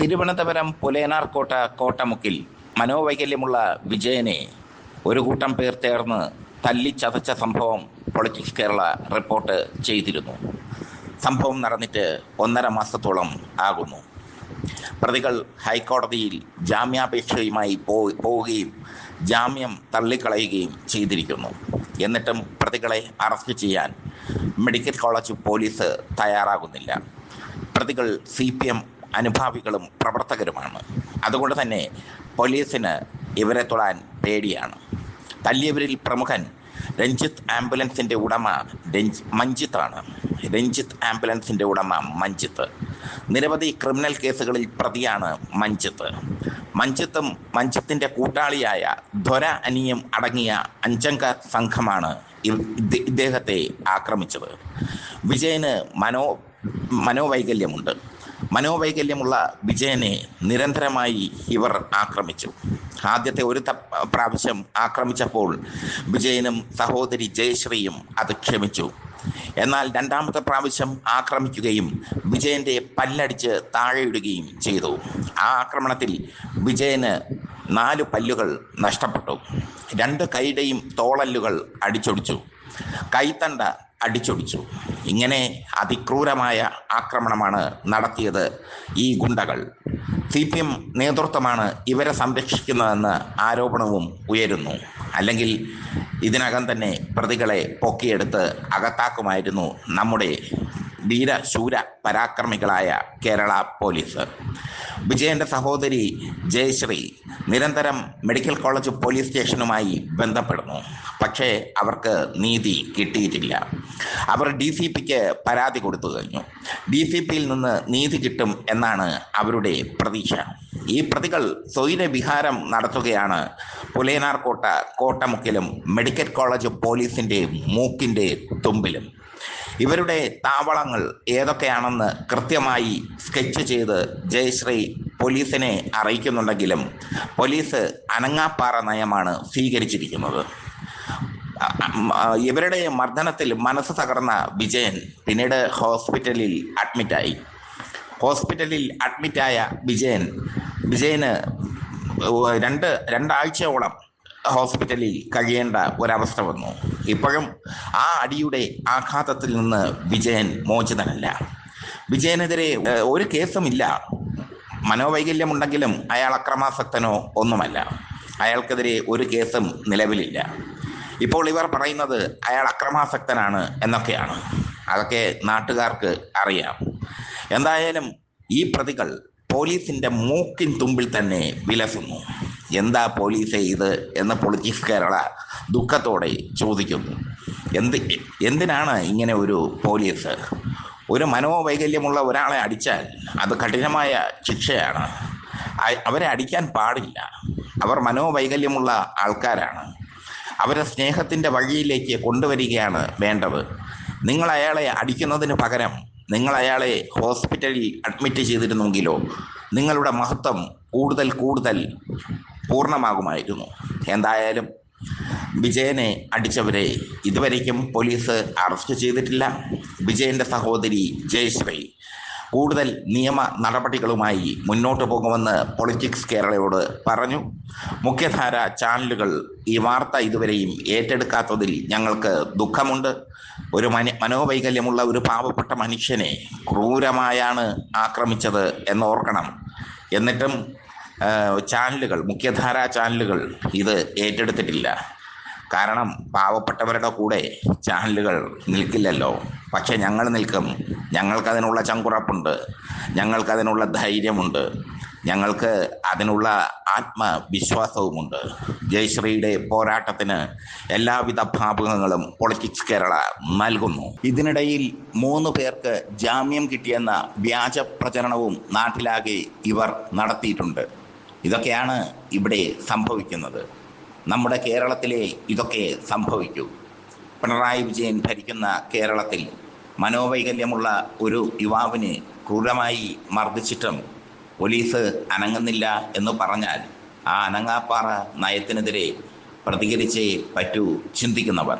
തിരുവനന്തപുരം പുലേനാർകോട്ട കോട്ടമുക്കിൽ മനോവൈകല്യമുള്ള വിജയനെ ഒരു കൂട്ടം പേർ ചേർന്ന് തല്ലിച്ചതച്ച സംഭവം പൊളിറ്റിക്സ് കേരള റിപ്പോർട്ട് ചെയ്തിരുന്നു. സംഭവം നടന്നിട്ട് ഒന്നര മാസത്തോളം ആകുന്നു. പ്രതികൾ ഹൈക്കോടതിയിൽ ജാമ്യാപേക്ഷയുമായി പോവുകയും ജാമ്യം തള്ളിക്കളയുകയും ചെയ്തിരിക്കുന്നു. എന്നിട്ടും പ്രതികളെ അറസ്റ്റ് ചെയ്യാൻ മെഡിക്കൽ കോളേജ് പോലീസ് തയ്യാറാകുന്നില്ല. പ്രതികൾ സി പി എം അനുഭാവികളും പ്രവർത്തകരുമാണ്. അതുകൊണ്ട് തന്നെ പോലീസിന് ഇവരെ തൊടാൻ പേടിയാണ്. തല്ലിയവരിൽ പ്രമുഖൻ രഞ്ജിത്ത് ആംബുലൻസിന്റെ ഉടമ രഞ്ജ് മഞ്ജിത്താണ്. രഞ്ജിത്ത് ആംബുലൻസിന്റെ ഉടമ മഞ്ജിത്ത്. നിരവധി ക്രിമിനൽ കേസുകളിൽ പ്രതിയാണ് മഞ്ജിത്ത്. മഞ്ജിത്തും മഞ്ജിത്തിന്റെ കൂട്ടാളിയായ ധ്വര അനിയും അടങ്ങിയ അഞ്ചംഗ സംഘമാണ് ഇദ്ദേഹത്തെ ആക്രമിച്ചത്. വിജയന് മനോ മനോവൈകല്യമുണ്ട്. മനോവൈകല്യമുള്ള വിജയനെ നിരന്തരമായി ഇവർ ആക്രമിച്ചു. ആദ്യത്തെ ഒരു പ്രാവശ്യം ആക്രമിച്ചപ്പോൾ വിജയനും സഹോദരി ജയശ്രീയും അത് ക്ഷമിച്ചു. എന്നാൽ രണ്ടാമത്തെ പ്രാവശ്യം ആക്രമിക്കുകയും വിജയന്റെ പല്ലടിച്ച് താഴെയിടുകയും ചെയ്തു. ആ ആക്രമണത്തിൽ വിജയന് നാല് പല്ലുകൾ നഷ്ടപ്പെട്ടു. രണ്ട് കൈയുടെയും തോളല്ലുകൾ അടിച്ചൊടിച്ചു. കൈത്തണ്ട അടിച്ചൊടിച്ചു. ഇങ്ങനെ അതിക്രൂരമായ ആക്രമണമാണ് നടത്തിയത് ഈ ഗുണ്ടകൾ. സി പി എം നേതൃത്വമാണ് ഇവരെ സംരക്ഷിക്കുന്നതെന്ന് ആരോപണവും ഉയരുന്നു. അല്ലെങ്കിൽ ഇതിനകം തന്നെ പ്രതികളെ പൊക്കിയെടുത്ത് അകത്താക്കുമായിരുന്നു നമ്മുടെ ധീരശൂര പരാക്രമികളായ കേരള പോലീസ്. വിജയന്റെ സഹോദരി ജയശ്രീ നിരന്തരം മെഡിക്കൽ കോളേജ് പോലീസ് സ്റ്റേഷനുമായി ബന്ധപ്പെടുന്നു. പക്ഷേ അവർക്ക് നീതി കിട്ടിയിട്ടില്ല. അവർ ഡി സി പിക്ക് പരാതി കൊടുത്തു കഴിഞ്ഞു. ഡി സി പിയിൽ നിന്ന് നീതി കിട്ടും എന്നാണ് അവരുടെ പ്രതീക്ഷ. ഈ പ്രതികൾ സ്വൈര വിഹാരം നടത്തുകയാണ് പുലേനാർകോട്ട കോട്ടമുക്കിലും മെഡിക്കൽ കോളേജ് പോലീസിന്റെ മൂക്കിന്റെ തുമ്പിലും. ഇവരുടെ താവളങ്ങൾ ഏതൊക്കെയാണെന്ന് കൃത്യമായി സ്കെച്ച് ചെയ്ത് ജയശ്രീ പോലീസിനെ അറിയിക്കുന്നുണ്ടെങ്കിലും പോലീസ് അനങ്ങാപ്പാറ നയമാണ് സ്വീകരിച്ചിരിക്കുന്നത്. ഇവരുടെ മർദ്ദനത്തിൽ മനസ്സ് തകർന്ന വിജയൻ പിന്നീട് ഹോസ്പിറ്റലിൽ അഡ്മിറ്റായി. ഹോസ്പിറ്റലിൽ അഡ്മിറ്റായ വിജയൻ വിജയന് രണ്ട് രണ്ടാഴ്ചയോളം ഹോസ്പിറ്റലിൽ കഴിയേണ്ട ഒരവസ്ഥ വന്നു. ഇപ്പോഴും ആ അടിയുടെ ആഘാതത്തിൽ നിന്ന് വിജയൻ മോചിതനല്ല. വിജയനെതിരെ ഒരു കേസുമില്ല. മനോവൈകല്യമുണ്ടെങ്കിലും അയാൾ അക്രമാസക്തനോ ഒന്നുമല്ല. അയാൾക്കെതിരെ ഒരു കേസും നിലവിലില്ല. ഇപ്പോൾ ഇവർ പറയുന്നത് അയാൾ അക്രമാസക്തനാണ് എന്നൊക്കെയാണ്. അതൊക്കെ നാട്ടുകാർക്ക് അറിയാം. എന്തായാലും ഈ പ്രതികൾ പോലീസിന്റെ മൂക്കിൻ തുമ്പിൽ തന്നെ വിലസുന്നു. എന്താ പോലീസ് ഇത് എന്ന് പൊളിറ്റിക്സ് കേരള ദുഃഖത്തോടെ ചോദിക്കുന്നു. എന്ത് എന്തിനാണ് ഇങ്ങനെ ഒരു പോലീസ് ഒരു മനോവൈകല്യമുള്ള ഒരാളെ അടിച്ചാൽ അത് കഠിനമായ ശിക്ഷയാണ്. അവരെ അടിക്കാൻ പാടില്ല. അവർ മനോവൈകല്യമുള്ള ആൾക്കാരാണ്. അവരെ സ്നേഹത്തിന്റെ വഴിയിലേക്ക് കൊണ്ടുവരികയാണ് വേണ്ടത്. നിങ്ങൾ അയാളെ അടിക്കുന്നതിന് പകരം നിങ്ങൾ അയാളെ ഹോസ്പിറ്റലിൽ അഡ്മിറ്റ് ചെയ്തിരുന്നെങ്കിലോ നിങ്ങളുടെ മഹത്വം കൂടുതൽ കൂടുതൽ പൂർണമാകുമായിരുന്നു. എന്തായാലും വിജയനെ അടിച്ചവരെ ഇതുവരേക്കും പോലീസ് അറസ്റ്റ് ചെയ്തിട്ടില്ല. വിജയന്റെ സഹോദരി ജയശ്രീ കൂടുതൽ നിയമ നടപടികളുമായി മുന്നോട്ട് പോകുമെന്ന് പൊളിറ്റിക്സ് കേരളയോട് പറഞ്ഞു. മുഖ്യധാര ചാനലുകൾ ഈ വാർത്ത ഇതുവരെയും ഏറ്റെടുക്കാത്തതിൽ ഞങ്ങൾക്ക് ദുഃഖമുണ്ട്. ഒരു മന മനോവൈകല്യമുള്ള ഒരു പാവപ്പെട്ട മനുഷ്യനെ ക്രൂരമായാണ് ആക്രമിച്ചത് എന്നോർക്കണം എന്നിട്ടും ചാനലുകൾ മുഖ്യധാരാ ചാനലുകൾ ഇത് ഏറ്റെടുത്തിട്ടില്ല. കാരണം പാവപ്പെട്ടവരുടെ കൂടെ ചാനലുകൾ നിൽക്കില്ലല്ലോ. പക്ഷെ ഞങ്ങൾ നിൽക്കും. ഞങ്ങൾക്കതിനുള്ള ചങ്കുറപ്പുണ്ട്. ഞങ്ങൾക്കതിനുള്ള ധൈര്യമുണ്ട്. ഞങ്ങൾക്ക് അതിനുള്ള ആത്മവിശ്വാസവുമുണ്ട്. ജയശ്രീയുടെ പോരാട്ടത്തിന് എല്ലാവിധ ഭാവുകങ്ങളും പൊളിറ്റിക്സ് കേരള നൽകുന്നു. ഇതിനിടയിൽ മൂന്ന് പേർക്ക് ജാമ്യം കിട്ടിയെന്ന വ്യാജ പ്രചരണവും നാട്ടിലാകെ ഇവർ നടത്തിയിട്ടുണ്ട്. ഇതൊക്കെയാണ് ഇവിടെ സംഭവിക്കുന്നത്. നമ്മുടെ കേരളത്തിലെ ഇതൊക്കെ സംഭവിക്കൂ പിണറായി വിജയൻ ഭരിക്കുന്ന കേരളത്തിൽ മനോവൈകല്യമുള്ള ഒരു യുവാവിന് ക്രൂരമായി മർദ്ദിച്ചിട്ടും പോലീസ് അനങ്ങുന്നില്ല എന്ന് പറഞ്ഞാൽ ആ അനങ്ങാപ്പാറ നയത്തിനെതിരെ പ്രതികരിച്ചേ പറ്റൂ ചിന്തിക്കുന്നവർ.